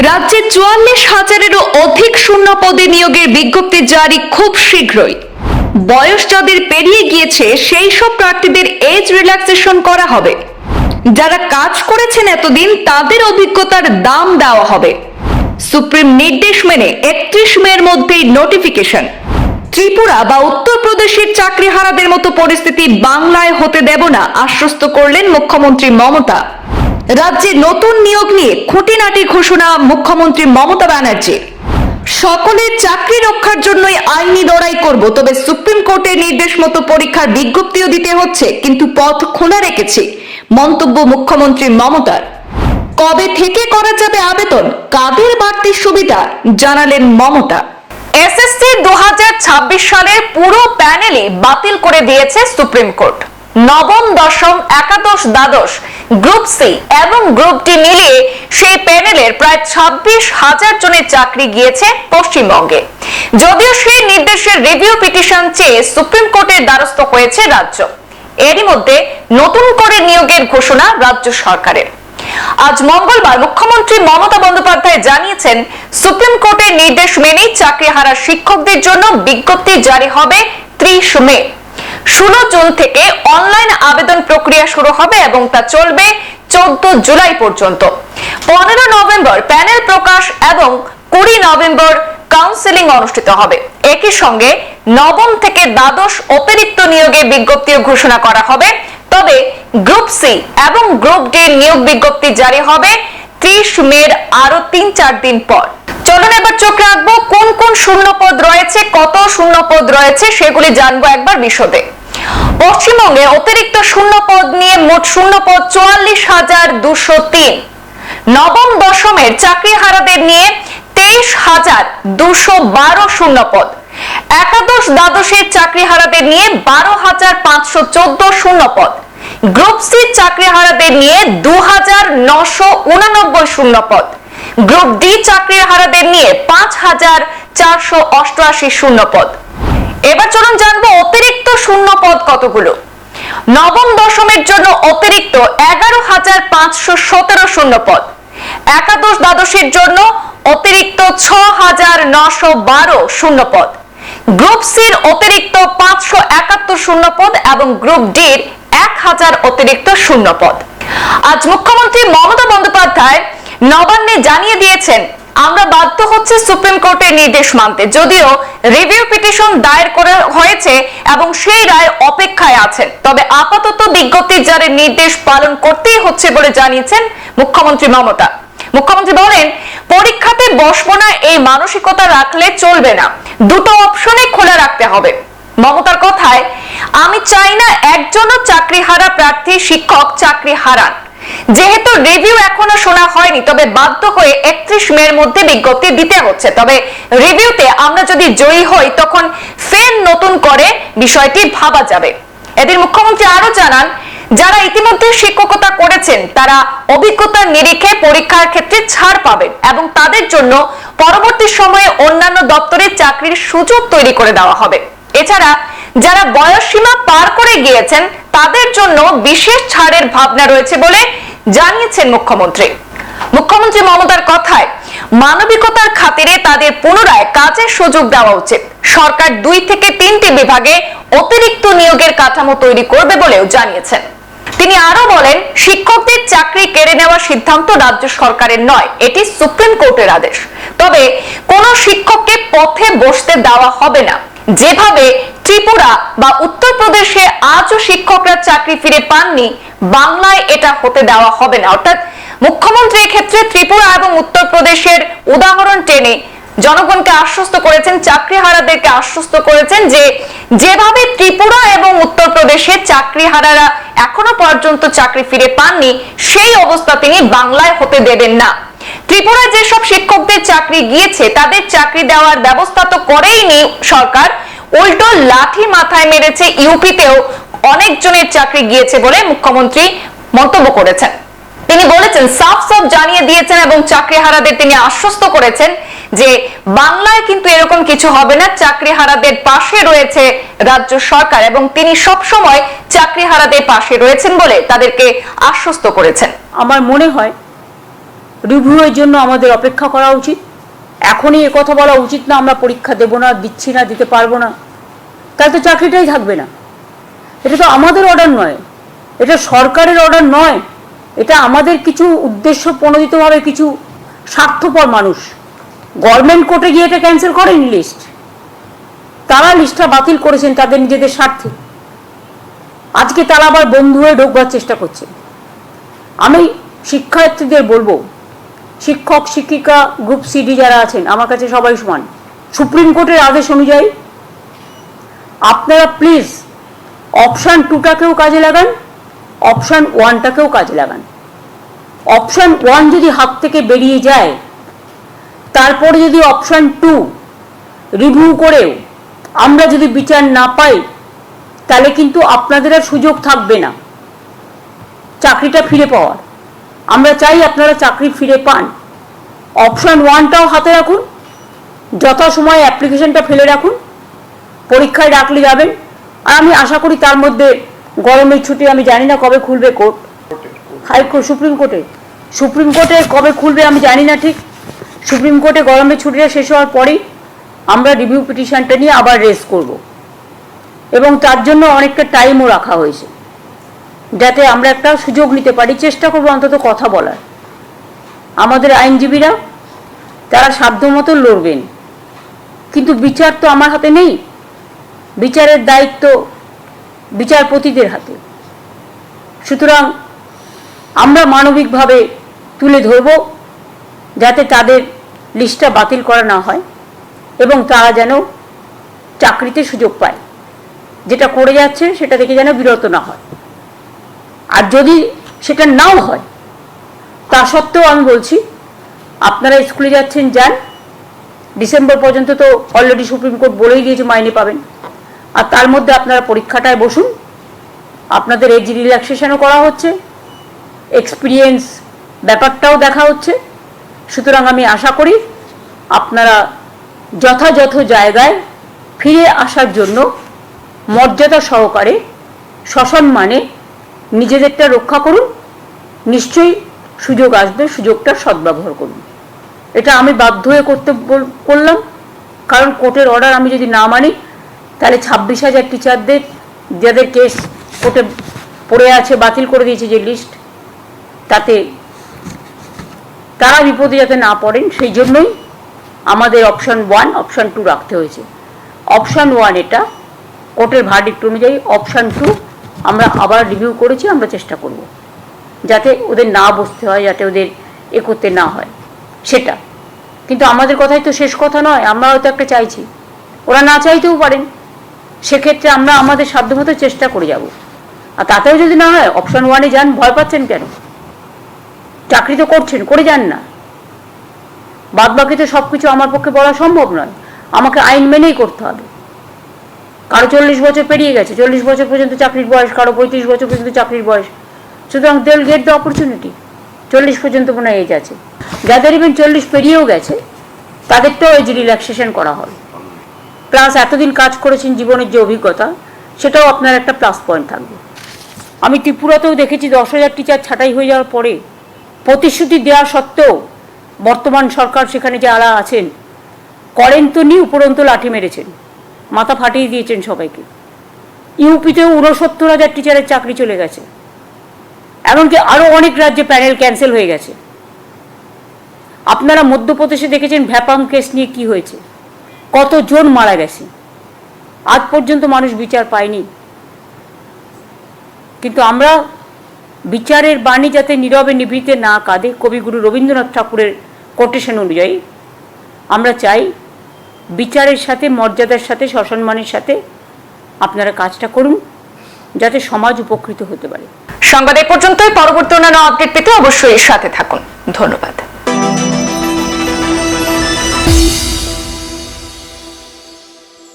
রাজ্যে চুয়াল্লিশ হাজারেরও অধিক শূন্য পদে নিয়োগের বিজ্ঞপ্তি জারি খুব শীঘ্রই। বয়স যাদের পেরিয়ে গিয়েছে, সেই সব প্রার্থীদের এজ রিল্যাক্সেশন করা হবে। যারা কাজ করেছেন এতদিন, তাদের অভিজ্ঞতার দাম দেওয়া হবে। সুপ্রিম নির্দেশ মেনে একত্রিশ মের মধ্যেই নোটিফিকেশন। ত্রিপুরা বা উত্তরপ্রদেশের চাকরিহারাদের মতো পরিস্থিতি বাংলায় হতে দেব না, আশ্বস্ত করলেন মুখ্যমন্ত্রী মমতা। রাজ্যে নতুন নিয়োগ নিয়ে খুঁটিনাটি ঘোষণা মুখ্যমন্ত্রী মমতা ব্যানার্জির। সকলের চাকরি রক্ষার জন্যই আইনি লড়াই করব, তবে সুপ্রিম কোর্টের নির্দেশ মতো পরীক্ষার বিজ্ঞপ্তিও দিতে হচ্ছে, কিন্তু পথ খোলা রেখেছি মন্তব্য মুখ্যমন্ত্রী মমতার। কবে থেকে করা যাবে আবেদন, কাদের বাড়তি সুবিধা, জানালেন মমতা। এসএসসি দু সালের পুরো প্যানেলই বাতিল করে দিয়েছে সুপ্রিম কোর্ট। নবম, দশম, একাদশ, দ্বাদশ গ্রুপ সি এবং গ্রুপ মিলিয়ে সেই প্যানেলের প্রায় ছাব্বিশ হাজার জনের চাকরি গিয়েছে পশ্চিমবঙ্গে। যদিও সেই নির্দেশের রিভিউ পিটিশন চেয়ে সুপ্রিম কোর্টের দ্বারস্থ হয়েছে রাজ্য। এরই মধ্যে নতুন করে নিয়োগের ঘোষণা রাজ্য সরকারের। আজ মঙ্গলবার মুখ্যমন্ত্রী মমতা বন্দ্যোপাধ্যায় জানিয়েছেন সুপ্রিম কোর্টের নির্দেশ মেনেই চাকরিহারা শিক্ষকদের জন্য বিজ্ঞপ্তি জারি হবে ত্রিশ মে। ষোলো জুন থেকে অনলাইন আবেদন প্রক্রিয়া শুরু হবে এবং তা চলবে চোদ্দ জুলাই পর্যন্ত। পনেরো নভেম্বর প্যানেল প্রকাশ এবং কুড়ি নভেম্বর কাউন্সিলিং অনুষ্ঠিত হবে। একই সঙ্গে নবম থেকে দ্বাদশ অতিরিক্ত নিয়োগের বিজ্ঞপ্তিও ঘোষণা করা হবে। তবে গ্রুপ সি এবং গ্রুপ ডি নিয়োগ বিজ্ঞপ্তি জারি হবে ত্রিশ মের আরও তিন চার দিন পর। চলুন এবার চোখ রাখব কোন কোন শূন্য পদ রয়েছে, কত শূন্য পদ রয়েছে, সেগুলি জানব একবার বিশদে। পশ্চিমবঙ্গে অতিরিক্ত শূন্য পদ নিয়ে মোট শূন্য পদ চুয়াল্লিশ হাজার দুশো তিন। নবম দশমের চাকরিহারাদের নিয়ে তেইশ হাজার দুশো বারো শূন্য পদ একাদশ দ্বাদশের চাকরিহারাদের নিয়ে বারো হাজার পাঁচশো চোদ্দ শূন্য পদ গ্রুপ সি চাকরি হারাদের নিয়ে দু হাজার নশো উনানব্বই শূন্য পদ গ্রুপ ডি চাকরিহারাদের নিয়ে পাঁচ হাজার চারশো অষ্টআশি শূন্য পদ এবার চলুন জানব অতিরিক্ত শূন্য পদ কতগুলো। নবম দশমের জন্য অতিরিক্ত এগারো হাজার পাঁচশো সতেরো শূন্য পদ একাদশ দ্বাদশের জন্য অতিরিক্ত ছ হাজার নশো বারো শূন্য পদ গ্রুপ সির অতিরিক্ত পাঁচশো একাত্তর শূন্য পদ এবং গ্রুপ ডির এক হাজার অতিরিক্ত শূন্য পদ আজ মুখ্যমন্ত্রী মমতা বন্দ্যোপাধ্যায় নবান্নে জানিয়ে দিয়েছেন, আমরা বাধ্য হচ্ছে সুপ্রিম কোর্টের নির্দেশ মানতে। যদিও রিভিউ পিটিশন দায়ের করে হয়েছে এবং সেই রায় অপেক্ষায় আছেন। তবে আপাতত বিজ্ঞপ্তি জারির নির্দেশ পালন করতেই হচ্ছে বলে জানিয়েছেন মুখ্যমন্ত্রী মমতা। মুখ্যমন্ত্রী বলেন, পরীক্ষাতে বসবো না, এই মানসিকতা রাখলে চলবে না। দুটো অপশনে খোলা রাখতে হবে। মমতার কথায়, আমি চাই না একজনও চাকরি হারা প্রার্থী, শিক্ষক চাকরি হারান। যেহেতু রিভিউ এখনও শোনা হয়নি, তবে বাধ্য হয়ে একত্রিশ মের মধ্যে বিজ্ঞপ্তি দিতে হচ্ছে। তবে রিভিউতে আমরা যদি জয়ী হই, তখন ফের নতুন করে বিষয়টি ভাবা যাবে। এদিন মুখ্যমন্ত্রী আরও জানান, যারা ইতিমধ্যে শিক্ষকতা করেছেন, তারা অভিজ্ঞতার নিরিখে পরীক্ষার ক্ষেত্রে ছাড় পাবেন এবং তাদের জন্য পরবর্তী সময়ে অন্যান্য দপ্তরে চাকরির সুযোগ তৈরি করে দেওয়া হবে। এছাড়া যারা বয়স সীমা পার করে গিয়েছেন, তাদের জন্য বিশেষ ছাড়ের ভাবনা রয়েছে বলে জানিয়েছেন মুখ্যমন্ত্রী। মুখ্যমন্ত্রী মমতার কথায়, মানবিকতার খাতিরে তাদের পুনরায় কাজের সুযোগ দেওয়া উচিত। সরকার দুই থেকে তিনটি বিভাগে অতিরিক্ত নিয়োগের কাঠামো তৈরি করবে বলেও জানিয়েছেন। তিনি আরও বলেন, শিক্ষকদের চাকরি কেড়ে নেওয়ার সিদ্ধান্ত রাজ্য সরকারের নয়, এটি সুপ্রিম কোর্টের আদেশ। তবে কোন শিক্ষককে পথে বসতে দেওয়া হবে না। যেভাবে ত্রিপুরা বা উত্তরপ্রদেশে আজও শিক্ষকরা চাকরি ফিরে পাননি। বাংলায় এটা হতে দেওয়া হবে না। অর্থাৎ মুখ্যমন্ত্রী ক্ষেত্রে ত্রিপুরা এবং উত্তরপ্রদেশের উদাহরণ টেনে জনগণকে আশ্বস্ত করেছেন, চাকরিহারাদেরকে আশ্বস্ত করেছেন যে যেভাবে ত্রিপুরা এবং উত্তরপ্রদেশের চাকরিহারারা এখনও পর্যন্ত চাকরি ফিরে পাননি, সেই অবস্থা তিনি বাংলায় হতে দেবেন না। ত্রিপুরায় যেসব শিক্ষকদের চাকরি গিয়েছে, তাদের চাকরি দেওয়ার ব্যবস্থা তো করেইনি সরকার। উল্টো লাঠি মাথায় মেরেছে ইউপিতেও অনেকজনের চাকরি গিয়েছে বলে মুখ্যমন্ত্রী মন্তব্য করেছেন। তিনি বলেছেন, সাফ সাফ জানিয়ে দিয়েছেন এবং চাকরিহারাদের তিনি আশ্বস্ত করেছেন যে বাংলায় কিন্তু এরকম কিছু হবে না, চাকরিহারাদের পাশে রয়েছে রাজ্য সরকার এবং তিনি সব সময় চাকরিহারাদের পাশে রয়েছেন বলে তাদেরকে আশ্বস্ত করেছেন। আমার মনে হয় রিভিউয়ের জন্য আমাদের অপেক্ষা করা উচিত। এখনই এ কথা বলা উচিত না, আমরা পরীক্ষা দেব না, দিচ্ছি না, দিতে পারব না। তাহলে তো চাকরিটাই থাকবে না। এটা তো আমাদের অর্ডার নয়। এটা সরকারের অর্ডার নয়। এটা আমাদের কিছু উদ্দেশ্য প্রণোদিতভাবে কিছু স্বার্থপর মানুষ। গভর্নমেন্ট কোর্টে গিয়ে এটা ক্যান্সেল করেনি লিস্ট তারা লিস্টটা বাতিল করেছেন তাদের নিজেদের স্বার্থে। আজকে তারা আবার বন্ধু হয়ে ঢোকবার চেষ্টা করছে। আমি শিক্ষার্থীদের বলব শিক্ষক, শিক্ষিকা গ্রুপ সিডি যারা আছেন, আমার কাছে সবাই সমান। সুপ্রিম কোর্টের আদেশ অনুযায়ী আপনারা প্লিজ অপশান টুটাকেও কাজে লাগান অপশান ওয়ানটাকেও কাজে লাগান। অপশান ওয়ান যদি হাত থেকে বেরিয়ে যায়, তারপরে যদি অপশান টু রিভিউ করেও আমরা যদি বিচার না পাই, তাহলে কিন্তু আপনাদের আর সুযোগ থাকবে না। চাকরিটা ফিরে পাওয়ার। আমরা চাই আপনারা চাকরি ফিরে পান। অপশন ওয়ানটাও হাতে রাখুন। যথাসময়ে অ্যাপ্লিকেশনটা ফেলে রাখুন। পরীক্ষায় ডাকলে যাবেন। আর আমি আশা করি তার মধ্যে গরমের ছুটি, আমি জানি না কবে খুলবে কোর্ট। হাইকোর্ট সুপ্রিম কোর্টে। সুপ্রিম কোর্টে কবে খুলবে আমি জানি না ঠিক। সুপ্রিম কোর্টে গরমের ছুটিটা শেষ হওয়ার পরেই আমরা রিভিউ পিটিশনটা নিয়ে আবার রেস করব। এবং তার জন্য অনেকটা টাইমও রাখা হয়েছে। যাতে আমরা একটা সুযোগ নিতে পারি, চেষ্টা করব অন্তত কথা বলার। আমাদের আইনজীবীরা, তারা সাধ্যমতো লড়বেন। কিন্তু বিচার তো আমার হাতে নেই। বিচারের দায়িত্ব বিচারপতিদের হাতে। সুতরাং আমরা মানবিকভাবে তুলে ধরব, যাতে তাদের লিস্টটা বাতিল করা না হয় এবং তারা যেন চাকরিতে সুযোগ পায়। যেটা করে যাচ্ছে, সেটা থেকে যেন বিরত না হয়। যদি সেটা নাও হয়, তা সত্ত্বেও আমি বলছি, আপনারা স্কুলে যাচ্ছেন, যান। ডিসেম্বর পর্যন্ত তো অলরেডি সুপ্রিম কোর্ট বলেই দিয়েছে মাইনে পাবেন। আর তার মধ্যে আপনারা পরীক্ষাটায় বসুন। আপনাদের এজ রিল্যাক্সেশনও করা হচ্ছে। এক্সপিরিয়েন্স ব্যাপারটাও দেখা হচ্ছে। সুতরাং আমি আশা করি আপনারা যথাযথ জায়গায় ফিরে আসার জন্য মর্যাদা সহকারে সসম্মানে নিজেদেরটা রক্ষা করুন, নিশ্চয়ই সুযোগ আসবে, সুযোগটা সদ্ব্যবহার করুন। এটা আমি বাধ্য হয়ে করতে করলাম, কারণ কোর্টের অর্ডার আমি যদি না মানি, তাহলে ছাব্বিশ হাজার টিচারদের যাদের কেস কোর্টে পড়ে আছে, বাতিল করে দিয়েছে যে লিস্ট তাতে তারা বিপদে যাতে না পড়েন, সেই জন্যই আমাদের অপশন ওয়ান অপশন টু রাখতে হয়েছে। অপশন ওয়ান এটা কোর্টের ভার্ডিক্ট অনুযায়ী অপশন টু আমরা আবার রিভিউ করেছি, আমরা চেষ্টা করব। যাতে ওদের না বসতে হয়, যাতে ওদের এ করতে না হয়। সেটা। কিন্তু আমাদের কথাই তো শেষ কথা নয়, আমরাও তো একটা চাইছি। ওরা না চাইতেও পারেন। সেক্ষেত্রে আমরা আমাদের সাধ্যমতো চেষ্টা করে যাব। আর তাতেও যদি না হয় অপশন ওয়ানে যান, ভয় পাচ্ছেন কেন? চাকরি তো করছেন, করে যান না। বাদ বাকি তো সব কিছু আমার পক্ষে বলা সম্ভব নয়। আমাকে আইন মেনেই করতে হবে। কারও চল্লিশ বছর পেরিয়ে গেছে, চল্লিশ বছর পর্যন্ত চাকরির বয়স, কারও পঁয়ত্রিশ বছর পর্যন্ত চাকরির বয়স। সুতরাং দেল গেট দ্য অপরচুনিটি চল্লিশ পর্যন্ত মনে এজ আছে। যাদের ইভেন চল্লিশ পেরিয়েও গেছে তাদেরটাও এজ রিল্যাক্সেশন করা হবে। প্লাস এতদিন কাজ করেছেন জীবনের যে অভিজ্ঞতা, সেটাও আপনার একটা প্লাস পয়েন্ট থাকবে। আমি ত্রিপুরাতেও দেখেছি দশ হাজার টিচার ছাঁটাই হয়ে যাওয়ার পরে, প্রতিশ্রুতি দেওয়া সত্ত্বেও বর্তমান সরকার সেখানে যারা আছেন, করেন তো নি, উপরন্ত লাঠি মেরেছেন। মাথা ফাটিয়ে দিয়েছেন সবাইকে। ইউপিতেও উনসত্তর হাজার টিচারের চাকরি চলে গেছে। এমনকি আরও অনেক রাজ্যে প্যানেল ক্যান্সেল হয়ে গেছে। আপনারা মধ্যপ্রদেশে দেখেছেন ভ্যাপাং কেস নিয়ে কি হয়েছে। কতজন মারা গেছে। আজ পর্যন্ত মানুষ বিচার পায়নি। কিন্তু আমরা বিচারের বাণী যাতে নীরবে নিভৃতে না কাঁদে, কবিগুরু রবীন্দ্রনাথ ঠাকুরের কোটেশন অনুযায়ী, আমরা চাই বিচারের সাথে, মর্যাদার সাথে, সসম্মানের সাথে আপনারা কাজটা করুন, যাতে সমাজ উপকৃত হতে পারে। সংবাদ এ পর্যন্তই। পরবর্তী অন্যান্য আপডেট পেতে অবশ্যই সাথে থাকুন। ধন্যবাদ।